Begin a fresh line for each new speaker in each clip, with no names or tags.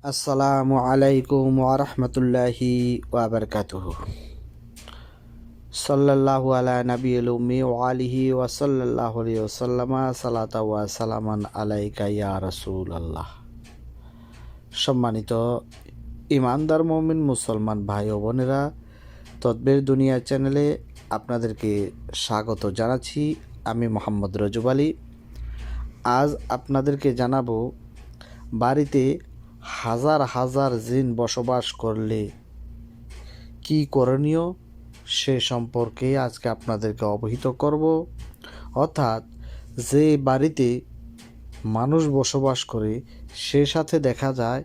আসসালামু আলাইকুম ওরহমতুল্লাহি ওয়াবারকাতুহ সাল্লাল্লাহু আলা নবী উম্মি ও আলিহি ওয়াসাল্লাল্লাহু আলাইহি ওয়াসাল্লামা সালাতা ওয়া সালামান আলাইকা ইয়া রাসূল আল্লাহ সম্মানিত ইমানদার মমিন মুসলমান ভাই ও বোনেরা, তদ্বের দুনিয়া চ্যানেলে আপনাদেরকে স্বাগত জানাচ্ছি। আমি মোহাম্মদ রজব আলী। আজ আপনাদেরকে জানাব, বাড়িতে হাজার হাজার জিন বসবাস করলে কি করণীয়? সে সম্পর্কে আজকে আপনাদেরকে অবহিত করব। অর্থাৎ যে বাড়িতে মানুষ বসবাস করে, সে সাথে দেখা যায়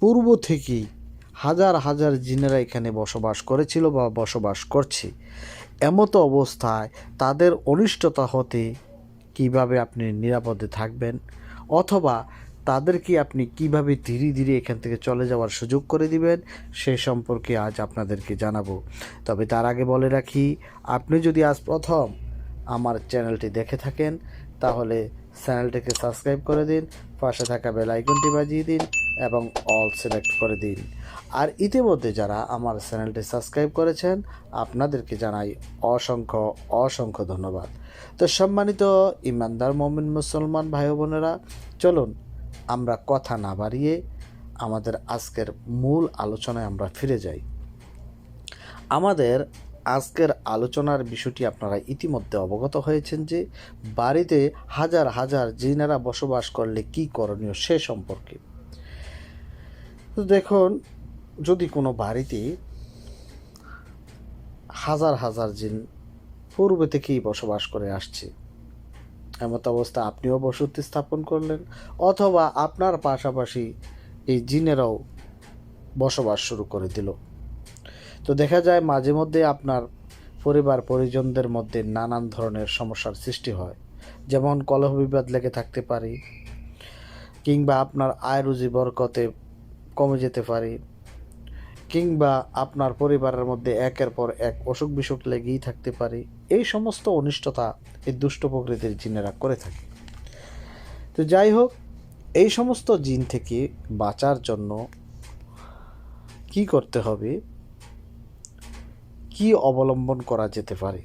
পূর্ব থেকেই হাজার হাজার জিনেরা এখানে বসবাস করেছিল বা বসবাস করছে। এমতো অবস্থায় তাদের অনিষ্টতা হতে কীভাবে আপনি নিরাপদে থাকবেন? অথবা তাদেরকে আপনি কীভাবে ধীরে ধীরে এখান থেকে চলে যাওয়ার সুযোগ করে দিবেন, সে সম্পর্কে আজ আপনাদেরকে জানাব। তবে তার আগে বলে রাখি, আপনি যদি আজ প্রথম আমার চ্যানেলটি দেখে থাকেন, তাহলে চ্যানেলটিকে সাবস্ক্রাইব করে দিন, পাশে থাকা বেল আইকনটি বাজিয়ে দিন এবং অল সিলেক্ট করে দিন। আর ইতিমধ্যে যারা আমার চ্যানেলটি সাবস্ক্রাইব করেছেন, আপনাদেরকে জানাই অসংখ্য অসংখ্য ধন্যবাদ। তো সম্মানিত ইমানদার মমিন মুসলমান ভাই বোনেরা, চলুন আমরা কথা না বাড়িয়ে আমাদের আজকের মূল আলোচনায় আমরা ফিরে যাই। আমাদের আজকের আলোচনার বিষয়টি আপনারা ইতিমধ্যে অবগত হয়েছেন যে বাড়িতে হাজার হাজার জিনেরা বসবাস করলে কি করণীয় সে সম্পর্কে। দেখুন, যদি কোনো বাড়িতে হাজার হাজার জিন পূর্বে থেকেই বসবাস করে আসছে এমত অবস্থা আপনিও বসতি স্থাপন করলেন, অথবা আপনার পাশাপাশি এই জিনেরাও বসবাস শুরু করে দিল। তো দেখা যায় মাঝে মধ্যে আপনার পরিবার পরিজনদের মধ্যে নানান ধরনের সমস্যার সৃষ্টি হয়। যেমন কলহ বিবাদ লেগে থাকতে পারে, কিংবা আপনার আয় রুজি বরকতে কমে যেতে পারে কিংবা আপনার পরিবারের মধ্যে একের পর এক অসুখ বিসুখ লেগেই থাকতে পারে, এই সমস্ত অনিষ্টতা এই দুষ্ট প্রকৃতির জিনেরা করে থাকে। তো যাই হোক, এই সমস্ত জিন থেকে বাঁচার জন্য কি করতে হবে? কি অবলম্বন করা যেতে পারে?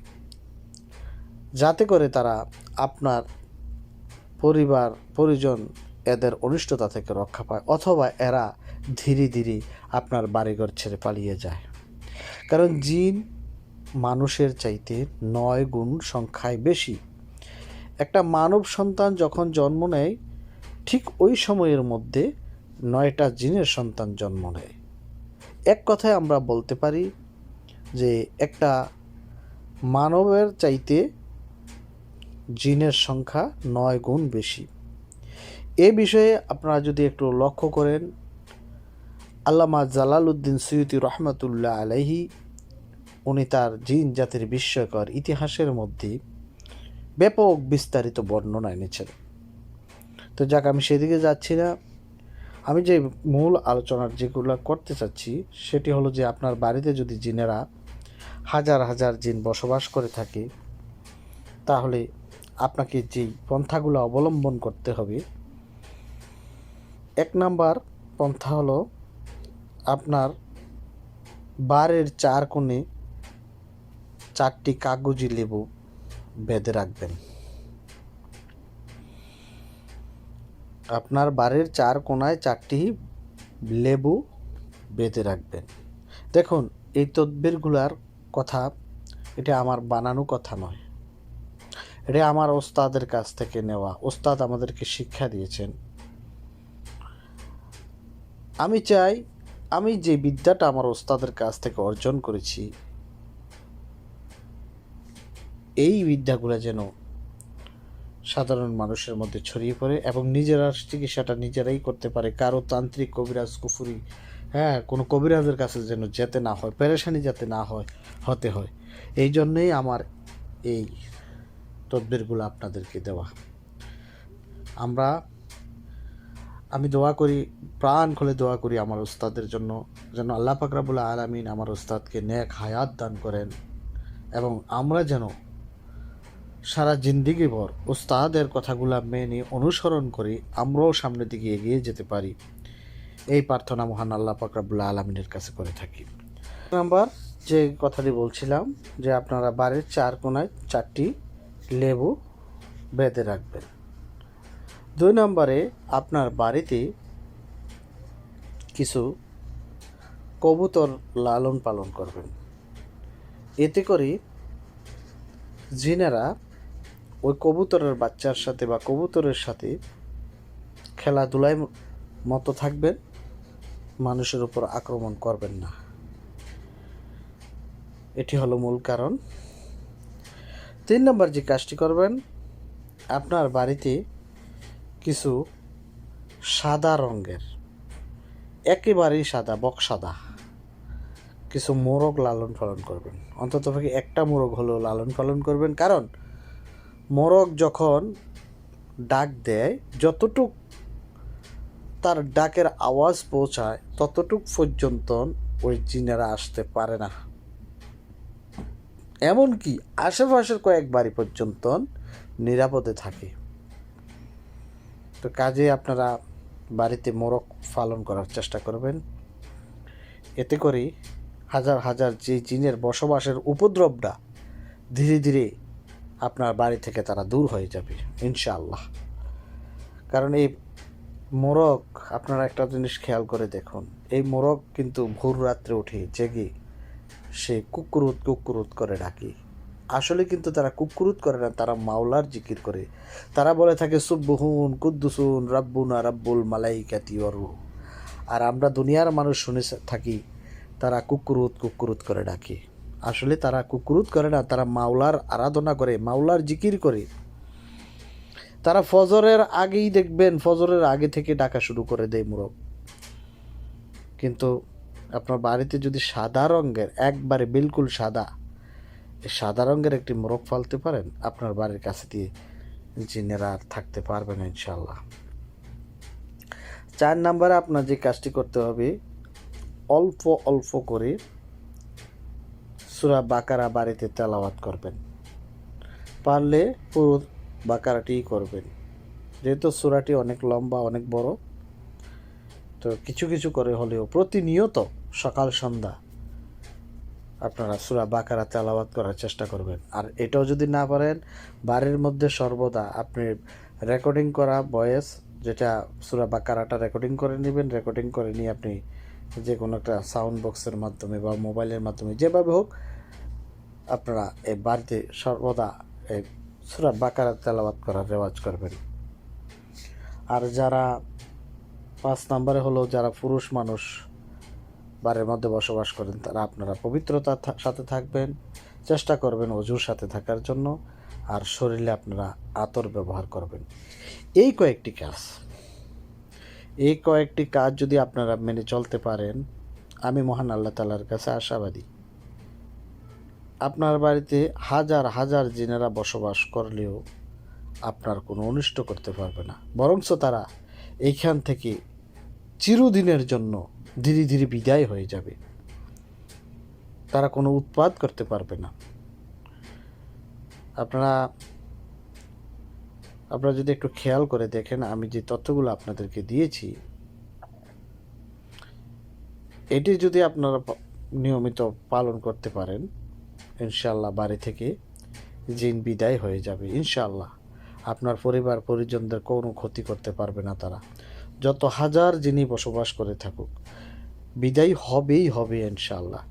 যাতে করে তারা আপনার পরিবার, পরিজন এদের অনিষ্টতা থেকে রক্ষা পায়, অথবা এরা ধীরে ধীরে আপনার বাড়িঘর ছেড়ে পালিয়ে যায়। কারণ জিন মানুষের চাইতে নয় গুণ সংখ্যায় বেশি। একটা মানব সন্তান যখন জন্ম নেয়, ঠিক ওই সময়ের মধ্যে নয়টা জিনের সন্তান জন্ম নেয়। এক কথায় আমরা বলতে পারি যে একটা মানবের চাইতে জিনের সংখ্যা নয় গুণ বেশি। এ বিষয়ে আপনারা যদি একটু লক্ষ্য করেন আল্লামা জালাল উদ্দিন সৈয়দি রহমতুল্লাহ আলাইহি, উনি তার জিন জাতির বিস্ময়কর ইতিহাসের মধ্যে ব্যাপক বিস্তারিত বর্ণনা এনেছেন। তো যাক, আমি সেদিকে যাচ্ছি না। আমি যে মূল আলোচনার যেগুলো করতে চাচ্ছি, সেটি হলো যে আপনার বাড়িতে যদি জিনেরা হাজার হাজার জিন বসবাস করে থাকে, তাহলে আপনাকে যেই পন্থাগুলো অবলম্বন করতে হবে, এক নাম্বার পন্থা হলো আপনার বারের চার কোণে চারটি কাগজি লেবু বেঁধে রাখবেন। আপনার বাড়ির চার কোনায় চারটি লেবু বেঁধে রাখবেন। দেখুন, এই তদবিরগুলার কথা, এটা আমার বানানো কথা নয়। এটা আমার ওস্তাদের কাছ থেকে নেওয়া। ওস্তাদ আমাদেরকে শিক্ষা দিয়েছেন। আমি চাই আমি যে বিদ্যাটা আমার ওস্তাদের কাছ থেকে অর্জন করেছি, এই বিদ্যাগুলো যেন সাধারণ মানুষের মধ্যে ছড়িয়ে পড়ে এবং নিজেরা চিকিৎসাটা নিজেরাই করতে পারে। কারও তান্ত্রিক কবিরাজ, কুফুরি হ্যাঁ কোনো কবিরাজের কাছে যেন যেতে না হয়, পেরেশানি যাতে না হয়, হতে হয়। এই জন্যেই আমার এই তদবিরগুলো আপনাদেরকে দেওয়া। আমরা আমি দোয়া করি, প্রাণ খুলে দোয়া করি আমার ওস্তাদের জন্য, যেন আল্লাহ পাকরাবুল আলমিন আমার ওস্তাদকে নেক হায়াত দান করেন এবং আমরা যেন সারা জিন্দিগি ভর ওস্তাদের কথাগুলো মেনে অনুসরণ করি, আমরাও সামনের দিকে এগিয়ে যেতে পারি। এই প্রার্থনা মহান আল্লাহ পাকরাবুল্লাহ আলমিনের কাছে করে থাকি। নাম্বার, যে কথাটি বলছিলাম যে আপনারা বাড়ির চার কোনায় চারটি লেবু বেঁধে রাখবেন। দুই নম্বরে আপনার বাড়িতে কিছু কবুতর লালন পালন করবেন। এতে করে জিনেরা ওই কবুতরের বাচ্চার সাথে বা কবুতরের সাথে খেলাধুলায় মতো থাকবেন, মানুষের উপর আক্রমণ করবেন না। এটি হলো মূল কারণ। তিন নম্বর যে কাজটি করবেন, আপনার বাড়িতে কিছু সাদা রঙের, একেবারেই সাদা, বক সাদা। কিছু মোরগ লালন পালন করবেন। অন্তত একটা মোরগ হলেও লালন পালন করবেন। কারণ মোরগ যখন ডাক দেয়, যতটুক তার ডাকের আওয়াজ পৌঁছায়, ততটুক পর্যন্ত ওই জিনেরা আসতে পারে না। এমনকি আশেপাশের কয়েক বাড়ি পর্যন্ত নিরাপদে থাকে। তো কাজে আপনারা বাড়িতে মোরগ পালন করার চেষ্টা করবেন। এতে করে হাজার হাজার যে জিনের বসবাসের উপদ্রবটা ধীরে ধীরে আপনার বাড়ি থেকে তারা দূর হয়ে যাবে, ইনশাআল্লাহ। কারণ এই মোরগ, আপনারা একটা জিনিস খেয়াল করে দেখুন, এই মোরগ কিন্তু ভোর রাত্রে উঠে জেগে সে কুকুরুত কুকুরুত করে ডাকে। আসলে কিন্তু তারা কুকুরুত করে না, তারা মাওলার জিকির করে। তারা বলে থাকে সুব্বহুন কুদ্দুসুন, রাব্বুনা রাব্বুল মালাইকাতি অরু আর আমরা দুনিয়ার মানুষ শুনে থাকি, তারা কুকুরুত কুকুরুত করে ডাকে। আসলে তারা কুকুরুত করে না, তারা মাওলার আরাধনা করে, মাওলার জিকির করে। তারা ফজরের আগেই দেখবেন, ফজরের আগে থেকে ডাকা শুরু করে দেয় মুরগ কিন্তু আপনার বাড়িতে যদি সাদা রঙের, একবারে বিলকুল সাদা সাদা রঙের একটি মোরগ ফালতে পারেন, আপনার বাড়ির কাছে দিয়ে জিনেরা আর থাকতে পারবেন না ইনশাল্লাহ চার নাম্বারে আপনার যে কাজটি করতে হবে, অল্প অল্প করে সুরা বাকারা বাড়িতে তেলাওয়াত করবেন। পারলে পুরো বাকারাটি করবেন। যেহেতু সুরাটি অনেক লম্বা, অনেক বড়, তো কিছু কিছু করে হলেও প্রতিনিয়ত সকাল সন্ধ্যা আপনারা সুরা বাকারা তেলাওয়াত করার চেষ্টা করবেন। আর এটাও যদি না পারেন, বাড়ির মধ্যে সর্বদা আপনি রেকর্ডিং করা ভয়েস যেটা সুরা বাকারাটা রেকর্ডিং করে নেবেন, রেকর্ডিং করে নিয়ে আপনি যে কোনো একটা সাউন্ড বক্সের মাধ্যমে বা মোবাইলের মাধ্যমে যেভাবে হোক, আপনারা এই বাড়িতে সর্বদা এই সুরা বাকারা তেলাওয়াত করার রেওয়াজ করবেন। আর যারা পাঁচ নম্বরে হলো, যারা পুরুষ মানুষ বাড়ির মধ্যে বসবাস করেন, তারা আপনারা পবিত্রতার সাথে থাকবেন, চেষ্টা করবেন অজুর সাথে থাকার জন্য, আর শরীরে আপনারা আতর ব্যবহার করবেন। এই কয়েকটি কাজ। এই কয়েকটি কাজ যদি আপনারা মেনে চলতে পারেন, আমি মহান আল্লাহ তালার কাছে আশাবাদী। আপনার বাড়িতে হাজার হাজার জিনেরা বসবাস করলেও আপনার কোনো অনিষ্ট করতে পারবে না। বরঞ্চ তারা এইখান থেকে চিরদিনের জন্য ধীরে ধীরে বিদায় হয়ে যাবে। তারা কোনো উৎপাদ করতে পারবে না। আপনারা আপনারা যদি একটু খেয়াল করে দেখেন, আমি যে তথ্যগুলো আপনাদেরকে দিয়েছি, এটি যদি আপনারা নিয়মিত পালন করতে পারেন ইনশাল্লাহ বাড়ি থেকে জিন বিদায় হয়ে যাবে ইনশাল্লাহ আপনার পরিবার, পরিজনদের কোনো ক্ষতি করতে পারবে না তারা। যত হাজার যিনি বসবাস করে থাকুক বিদায় হবেই হবে ইনশাল্লাহ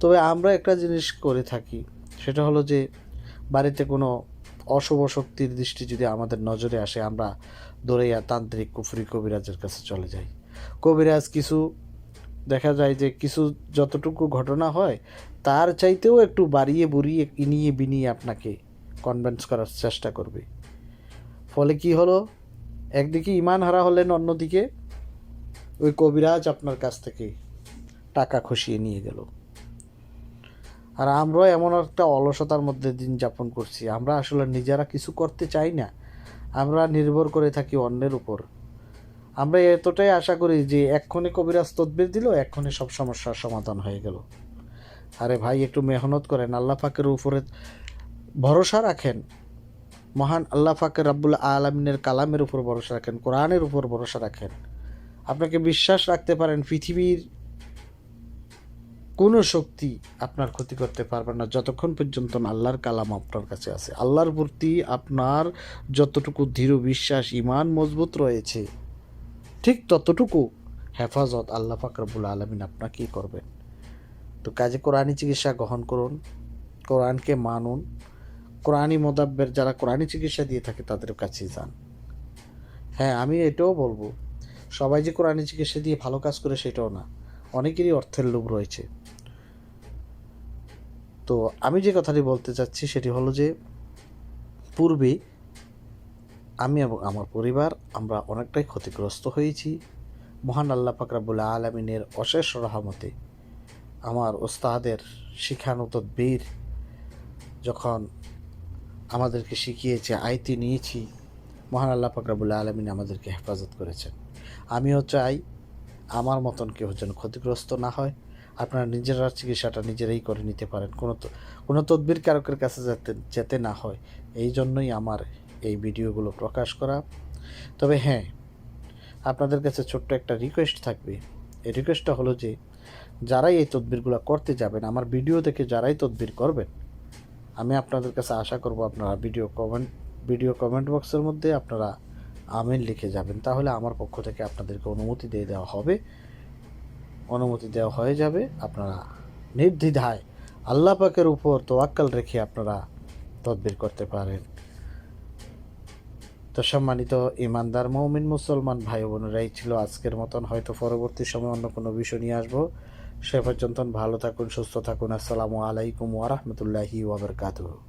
তবে আমরা একটা জিনিস করে থাকি, সেটা হলো যে বাড়িতে কোনো অশুভ শক্তির দৃষ্টি যদি আমাদের নজরে আসে, আমরা দৌড়াইয়া তান্ত্রিক কুফরি কবিরাজের কাছে চলে যাই। কবিরাজ কিছু, দেখা যায় যে কিছু যতটুকু ঘটনা হয়, তার চাইতেও একটু বাড়িয়ে বুড়িয়ে ইনিয়ে বিনিয়ে আপনাকে কনভেন্স করার চেষ্টা করবে। ফলে কি হলো? একদিকে ইমান হারা হলেন, অন্যদিকে ওই কবিরাজ আপনার কাছ থেকে টাকা খসিয়ে নিয়ে গেল। আর আমরাও এমন একটা অলসতার মধ্যে দিন যাপন করছি। আমরা আসলে নিজেরা কিছু করতে চাই না। আমরা নির্ভর করে থাকি অন্যের উপর। আমরা এতটাই আশা করি যে এক্ষণে কবিরাজ তদবির দিল এক্ষণে সব সমস্যার সমাধান হয়ে গেল। আরে ভাই, একটু মেহনত করেন। আল্লাহ পাকের উপরে ভরসা রাখেন। মহান আল্লাহ পাকের রাব্বুল আলমিনের কালামের উপর ভরসা রাখেন। কোরআনের উপর ভরসা রাখেন। আপনাকে বিশ্বাস রাখতে পারেন, পৃথিবীর কোনো শক্তি আপনার ক্ষতি করতে পারবে না, যতক্ষণ পর্যন্ত আল্লাহর কালাম আপনার কাছে আছে। আল্লাহর প্রতি আপনার যতটুকু দৃঢ় বিশ্বাস ইমান মজবুত রয়েছে, ঠিক ততটুকু হেফাজত আল্লাহ ফাকরাবুল আলমিন আপনাকেই করবেন। তো কাজে কোরআনী চিকিৎসা গ্রহণ করুন, কোরআনকে মানুন কোরআনী মোদাব্বের যারা কোরআনী চিকিৎসা দিয়ে থাকে তাদের কাছে যান। হ্যাঁ আমি এটাও বলব সবাই যে কোরআনী চিকিৎসা দিয়ে ভালো কাজ করে সেটাও না। অনেকেরই অর্থের লোভ রয়েছে। তো আমি যে কথাটি বলতে চাচ্ছি সেটি হলো যে, পূর্বে আমি এবং আমার পরিবার আমরা অনেকটাই ক্ষতিগ্রস্ত হয়েছি। মহান আল্লাহ পাকরাবুল আলমিনের অশেষ রহমতে আমার ওস্তাদের শিখানো তদ্বীর যখন আমাদেরকে শিখিয়েছে আয়তি নিয়েছি মহান আল্লাহ পাকরাবুল আলমিন আমাদেরকে হেফাজত করেছেন। আমিও চাই আমার মতন কেউ যেন ক্ষতিগ্রস্ত না হয়। আপনারা নিজেরা চিকিৎসাটা নিজেরাই করে নিতে পারেন। কোনো কোনো তদবির কারকের কাছে যাতে যেতে না হয়। এই জন্যই আমার এই ভিডিওগুলো প্রকাশ করা। তবে হ্যাঁ আপনাদের কাছে ছোট্ট একটা রিকোয়েস্ট থাকবে। এই রিকোয়েস্টটা হলো যে, যারাই এই তদবিরগুলো করতে যাবেন, আমার ভিডিও দেখে যারাই তদবির করবেন, আমি আপনাদের কাছে আশা করব আপনারা ভিডিও কমেন্ট ভিডিও কমেন্ট বক্সের মধ্যে আপনারা আমিন লিখে যাবেন। তাহলে আমার পক্ষ থেকে আপনাদেরকে অনুমতি দিয়ে দেওয়া হবে। অনুমতি দেওয়া হয়ে যাবে। আপনারা নির্দ্বিধায় আল্লাহ পাকের উপর তোয়াক্কাল রেখে আপনারা তদবির করতে পারেন। তো সম্মানিত ইমানদার, মৌমিন, মুসলমান ভাই বোনেরা, এই ছিল আজকের মতন। হয়তো পরবর্তী সময় অন্য কোনো বিষয় নিয়ে আসব। সে পর্যন্ত ভালো থাকুন, সুস্থ থাকুন। আসসালামু আলাইকুম ওরহমতুল্লাহি ওবরকাতুহ